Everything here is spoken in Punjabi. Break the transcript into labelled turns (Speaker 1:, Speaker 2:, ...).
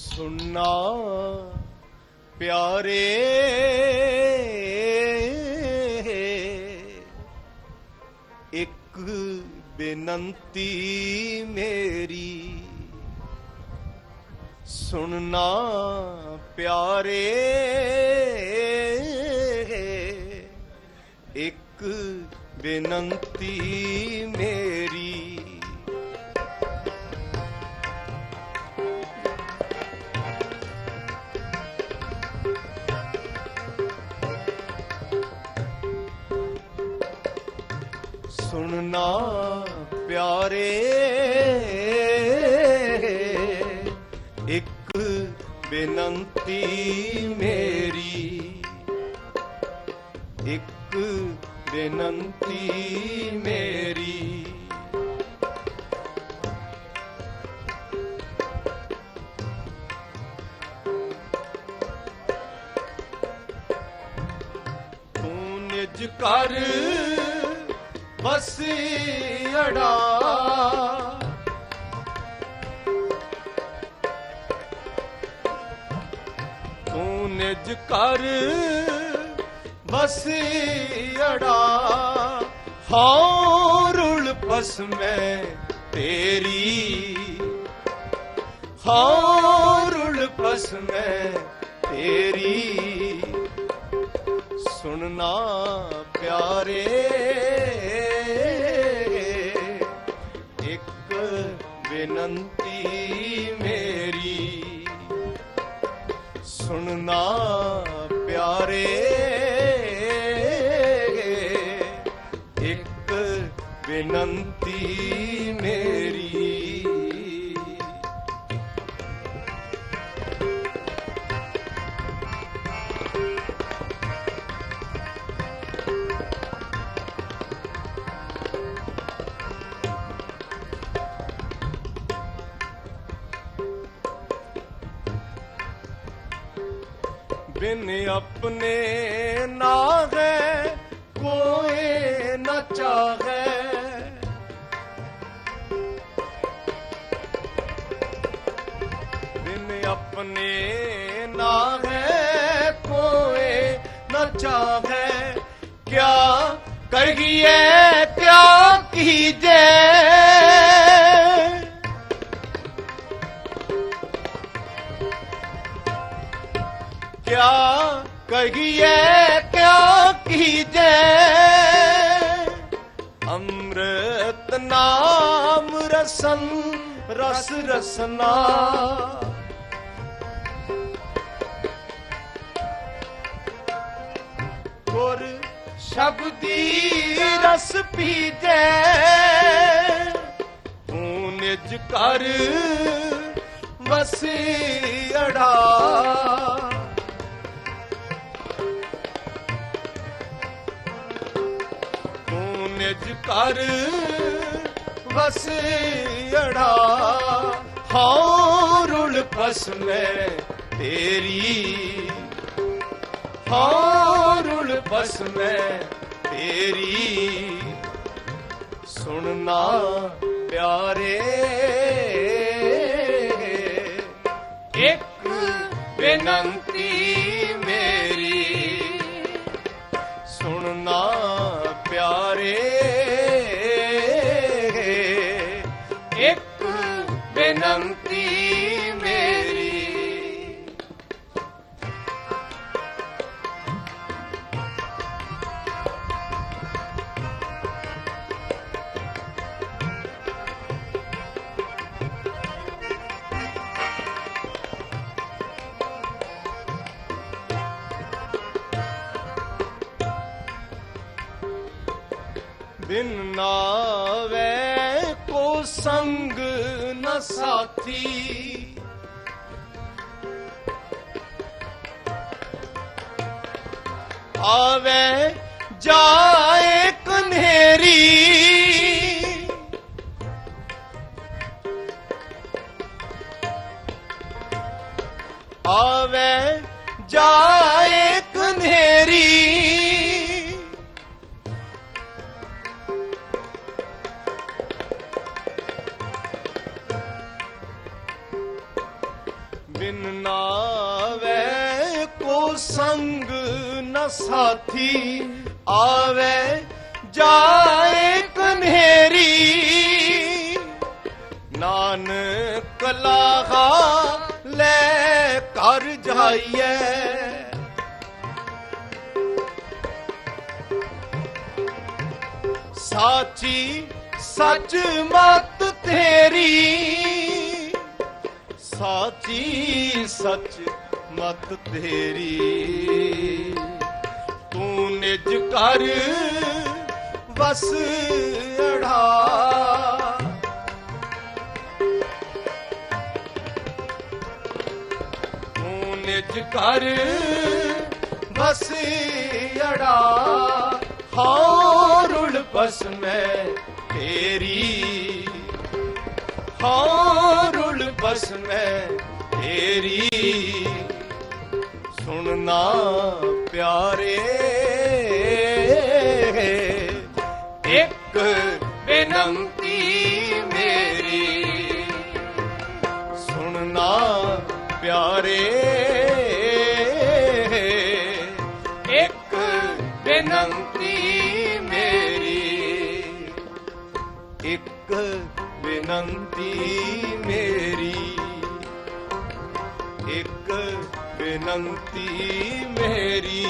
Speaker 1: ਸੁਣਨਾ ਪਿਆਰੇ। ਇੱਕ ਬੇਨੰਤੀ ਮੇਰੀ ਸੁਣਨਾ ਪਿਆਰੇ। ਇੱਕ ਬੇਨੰਤੀ ਮੇਰੀ ਸੁਣਨਾ ਪਿਆਰੇ। ਇੱਕ ਬੇਨੰਤੀ ਮੇਰੀ। ਇੱਕ ਬੇਨੰਤੀ ਮੇਰੀ। ਤੂੰ ਨਿਜ ਕਰ ਵਸੀੜਾ ਤੂੰ ਨਿਜ ਕਰ ਵਸੀੜਾ ਹੌਰੁਲ ਪਸਮੈ ਤੇਰੀ ਹੌਰੁਲ ਪਸਮੈ ਤੇਰੀ ਸੁਣਨਾ ਪਿਆਰੇ ਬੇਨੰਤੀ ਮੇਰੀ ਬਿਨ ਆਪਣੇ ਨਾ ਹੈ ਕੋਏ ਨਾ ਚਾਹੇ ਮਨ ਆਪਣੇ ਨਾ ਹੈ, ਕੋਏ ਨਾ ਚਾਹੈ। ਕਿਆ ਕਰ ਗਈਏ ਪਿਆ ਕੀਜੇ? ਕਿਆ ਕਰ ਗਈਏ ਪਿਆ ਕੀਜੇ? ਅੰਮ੍ਰਿਤ ਨਾਮ ਰਸਨ, ਰਸ ਰਸਨਾ। ਸ਼ਬਦੀ ਰਸ ਪੀਜੈ ਤੂੰ ਨਿਜ ਕਰ ਵਸੀੜਾ ਤੂੰ ਨਿਜ ਕਰ ਵਸੜਾ ਹੌਰੁਲ ਮੈਂ ਤੇਰੀ। ਬਸ ਮੈਂ ਤੇਰੀ ਸੁਣਨਾ ਪਿਆਰੇ। ਇੱਕ ਬੇਨੰਤੀ ਮੇਰੀ ਸੁਣਨਾ ਪਿਆਰੇ। ਇੱਕ ਬੇਨੰਤੀ ਬਿਨ ਨਾਵੇ ਕੋ ਸੰਗ ਨ ਸਾਥੀ। ਆਵੇ ਜਾਏ ਕਨੇਰੀ। ਆਵੇ ਜਾ ਬਿਨ ਨਾਵੇ ਕੋ ਸੰਗ ਨ ਸਾਥੀ। ਆਵੇ ਜਾਏ ਕਨੇਰੀ। ਨਾਨਕ ਲਾਹਾ ਲੈ ਕਰ ਜਾਈਏ ਸਾਚੀ ਸੱਚ ਮਤ ਤੇਰੀ। ਸਾਚੀ ਸੱਚ ਮਤ ਤੇਰੀ। ਤੂੰ ਨਿਜ ਕਰ ਵਸ ਅੜਾ। ਤੂੰ ਨਿਜ ਕਰ ਬਸ ਅੜਾ। ਹਾਰੁਲ ਬਸ ਮੈਂ ਤੇਰੀ। ਹਾਰੁਲ ਬਸ ਮੈਂ ਤੇਰੀ ਸੁਣਨਾ ਪਿਆਰੇ। ਇੱਕ ਬੇਨੰਤੀ ਮੇਰੀ, ਸੁਣਨਾ ਪਿਆਰੇ। ਇੱਕ ਬੇਨੰਤੀ ਮੇਰੀ, ਇੱਕ ਬੇਨੰਤੀ ਬੇਨੰਤੀ ਮੇਰੀ